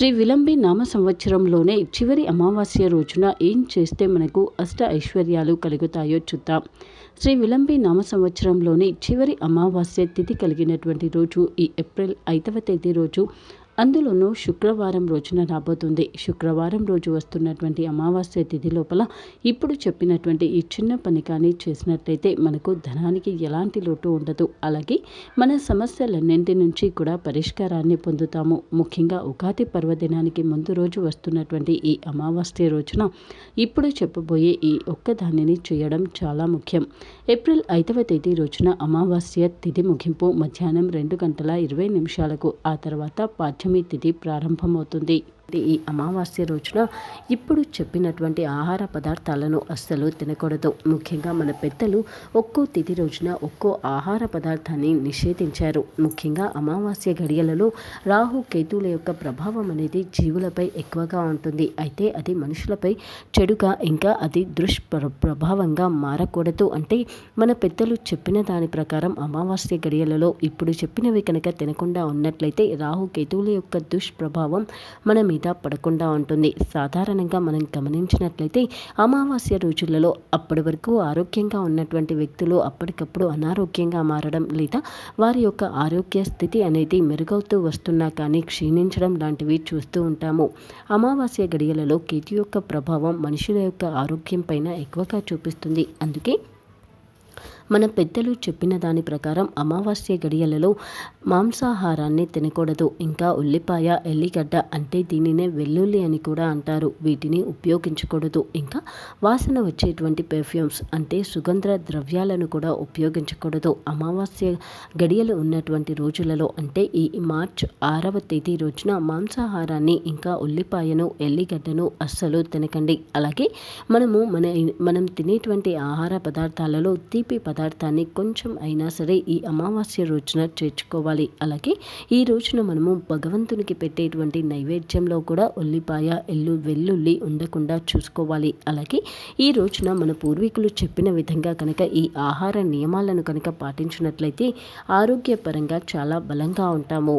శ్రీ విలంబి నామ సంవత్సరంలోనే చివరి అమావాస్య రోజున ఏం చేస్తే మనకు అష్ట ఐశ్వర్యాలు కలుగుతాయో చూద్దాం. శ్రీ విలంబి నామ సంవత్సరంలోని చివరి అమావాస్య తిథి కలిగినటువంటి రోజు ఈ ఏప్రిల్ ఐదవ తేదీ రోజు అందులోనూ శుక్రవారం రోజున రాబోతుంది. శుక్రవారం రోజు వస్తున్నటువంటి అమావాస్య తిథి లోపల ఇప్పుడు చెప్పినటువంటి ఈ చిన్న పని కానీ చేసినట్లయితే మనకు ధనానికి ఎలాంటి లోటు ఉండదు. అలాగే మన సమస్యలన్నింటి నుంచి కూడా పరిష్కారాన్ని పొందుతాము. ముఖ్యంగా ఉగాది పర్వదినానికి ముందు రోజు వస్తున్నటువంటి ఈ అమావాస్య రోజున ఇప్పుడు చెప్పబోయే ఈ ఒక్క దానిని చేయడం చాలా ముఖ్యం. ఏప్రిల్ ఐదవ తేదీ రోజున అమావాస్య తిథి ముగింపు మధ్యాహ్నం రెండు గంటల ఇరవై నిమిషాలకు ఆ తర్వాత పాఠ్యం పంచమి తిథి ప్రారంభమవుతుంది. ఈ అమావాస్య రోజున ఇప్పుడు చెప్పినటువంటి ఆహార పదార్థాలను అస్సలు తినకూడదు. ముఖ్యంగా మన పెద్దలు ఒక్కో తిథి రోజున ఒక్కో ఆహార పదార్థాన్ని నిషేధించారు. ముఖ్యంగా అమావాస్య గడియలలో రాహు కేతువుల యొక్క ప్రభావం అనేది జీవులపై ఎక్కువగా ఉంటుంది. అయితే అది మనుషులపై చెడుగా ఇంకా అది దుష్ప్ర ప్రభావంగా మారకూడదు. అంటే మన పెద్దలు చెప్పిన దాని ప్రకారం అమావాస్య గడియలలో ఇప్పుడు చెప్పినవి కనుక తినకుండా ఉన్నట్లయితే రాహు కేతువుల యొక్క దుష్ప్రభావం మన మీద మీద పడకుండా ఉంటుంది. సాధారణంగా మనం గమనించినట్లయితే అమావాస్య రోజులలో అప్పటి వరకు ఆరోగ్యంగా ఉన్నటువంటి వ్యక్తులు అప్పటికప్పుడు అనారోగ్యంగా మారడం లేదా వారి యొక్క ఆరోగ్య స్థితి అనేది మెరుగవుతూ వస్తున్నా కానీ క్షీణించడం లాంటివి చూస్తూ ఉంటాము. అమావాస్య గడియలలో కేతు యొక్క ప్రభావం మనుషుల యొక్క ఆరోగ్యం పైన ఎక్కువగా చూపిస్తుంది. అందుకే మన పెద్దలు చెప్పిన దాని ప్రకారం అమావాస్య గడియలలో మాంసాహారాన్ని తినకూడదు. ఇంకా ఉల్లిపాయ ఎల్లిగడ్డ అంటే దీనినే వెల్లుల్లి అని కూడా అంటారు. వీటిని ఉపయోగించకూడదు. ఇంకా వాసన వచ్చేటువంటి పెర్ఫ్యూమ్స్ అంటే సుగంధ ద్రవ్యాలను కూడా ఉపయోగించకూడదు. అమావాస్య గడియలు ఉన్నటువంటి రోజులలో అంటే ఈ మార్చ్ ఆరవ తేదీ రోజున మాంసాహారాన్ని ఇంకా ఉల్లిపాయను ఎల్లిగడ్డను అస్సలు తినకండి. అలాగే మనము మన మనం తినేటువంటి ఆహార పదార్థాలలో తీపి పదార్థాలు పదార్థాన్ని కొంచెం అయినా సరే ఈ అమావాస్య రోజున చేర్చుకోవాలి. అలాగే ఈ రోజున మనము భగవంతునికి పెట్టేటువంటి నైవేద్యంలో కూడా ఉల్లిపాయ ఎల్లు వెల్లుల్లి ఉండకుండా చూసుకోవాలి. అలాగే ఈ రోజున మన పూర్వీకులు చెప్పిన విధంగా కనుక ఈ ఆహార నియమాలను కనుక పాటించినట్లయితే ఆరోగ్యపరంగా చాలా బలంగా ఉంటాము.